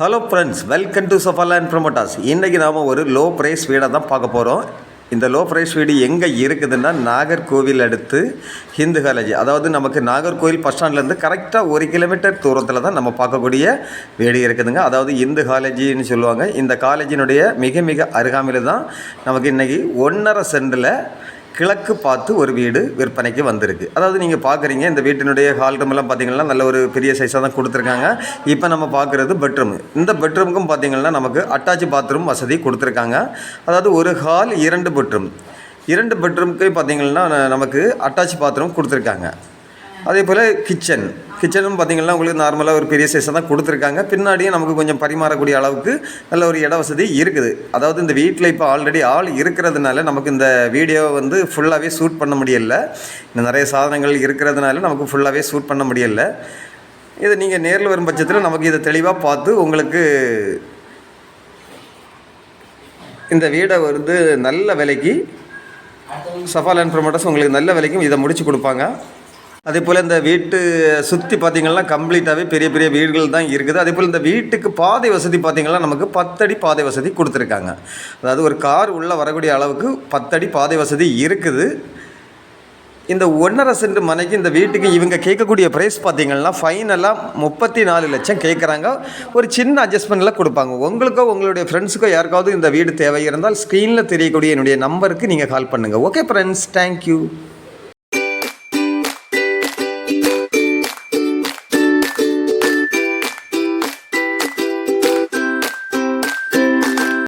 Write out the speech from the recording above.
Hello friends welcome to Safala and promoters இன்றைக்கி நாம் ஒரு லோ ப்ரைஸ் வீடை தான் பார்க்க போகிறோம் இந்த லோ ப்ரைஸ் வீடு எங்கே இருக்குதுன்னா நாகர்கோவில் அடுத்து ஹிந்து காலேஜ் அதாவது நமக்கு நாகர்கோவில் பஸ் ஸ்டாண்ட்லேருந்து கரெக்டாக ஒரு கிலோமீட்டர் தூரத்தில் தான் நம்ம பார்க்கக்கூடிய வீடு இருக்குதுங்க. அதாவது இந்து காலேஜின்னு சொல்லுவாங்க. இந்த காலேஜினுடைய மிக மிக அருகாமையில் தான் நமக்கு இன்றைக்கி ஒன்றரை சென்டில் கிழக்கு பார்த்து ஒரு வீடு விற்பனைக்கு வந்திருக்கு. அதாவது நீங்கள் பார்க்குறீங்க இந்த வீட்டினுடைய ஹால் ரூம்லாம் பார்த்தீங்கன்னா நல்ல ஒரு பெரிய சைஸாக தான் கொடுத்துருக்காங்க. இப்போ நம்ம பார்க்குறது பெட்ரூம் இந்த பெட்ரூமுக்கும் பார்த்தீங்கன்னா நமக்கு அட்டாச் பாத்ரூம் வசதி கொடுத்துருக்காங்க. அதாவது ஒரு ஹால் இரண்டு பெட்ரூம் இரண்டு பெட்ரூமுக்கு பார்த்தீங்கன்னா நமக்கு அட்டாச் பாத்ரூம் கொடுத்துருக்காங்க. அதே போல் கிச்சன் கிச்சனும் பார்த்தீங்கன்னா உங்களுக்கு நார்மலாக ஒரு பெரிய சைஸாக தான் கொடுத்துருக்காங்க. பின்னாடியும் நமக்கு கொஞ்சம் பரிமாறக்கூடிய அளவுக்கு நல்ல ஒரு இட வசதி இருக்குது. அதாவது இந்த வீட்டில் இப்போ ஆல்ரெடி ஆள் இருக்கிறதுனால நமக்கு இந்த வீடியோ வந்து ஃபுல்லாகவே ஷூட் பண்ண முடியல. இன்னும் நிறைய சாதனங்கள் இருக்கிறதுனால நமக்கு ஃபுல்லாகவே ஷூட் பண்ண முடியல. இதை நீங்கள் நேரில் வரும் பட்சத்தில் நமக்கு இதை தெளிவாக பார்த்து உங்களுக்கு இந்த வீடை வந்து நல்ல விலைக்கு சஃபால் அண்ட் ப்ரொமோட்டர்ஸ் உங்களுக்கு நல்ல விலைக்கும் இதை முடித்து கொடுப்பாங்க. அதே போல் இந்த வீட்டு சுற்றி பார்த்தீங்கன்னா கம்ப்ளீட்டாகவே பெரிய பெரிய வீடுகள் தான் இருக்குது. அதே போல் இந்த வீட்டுக்கு பாதை வசதி பார்த்தீங்கன்னா நமக்கு பத்தடி பாதை வசதி கொடுத்துருக்காங்க. அதாவது ஒரு கார் உள்ளே வரக்கூடிய அளவுக்கு பத்தடி பாதை வசதி இருக்குது. இந்த ஒன்றரை சென்ட் மனைக்கு இந்த வீட்டுக்கு இவங்க கேட்கக்கூடிய ப்ரைஸ் பார்த்தீங்கன்னா ஃபைனலாக முப்பத்தி நாலு லட்சம் கேட்குறாங்க. ஒரு சின்ன அட்ஜஸ்ட்மெண்ட்டில் கொடுப்பாங்க. உங்களுக்கோ உங்களுடைய ஃப்ரெண்ட்ஸுக்கோ யாருக்காவது இந்த வீடு தேவை இருந்தால் ஸ்க்ரீனில் தெரியக்கூடிய என்னுடைய நம்பருக்கு நீங்கள் கால் பண்ணுங்கள் ஓகே ஃப்ரெண்ட்ஸ் தேங்க்யூ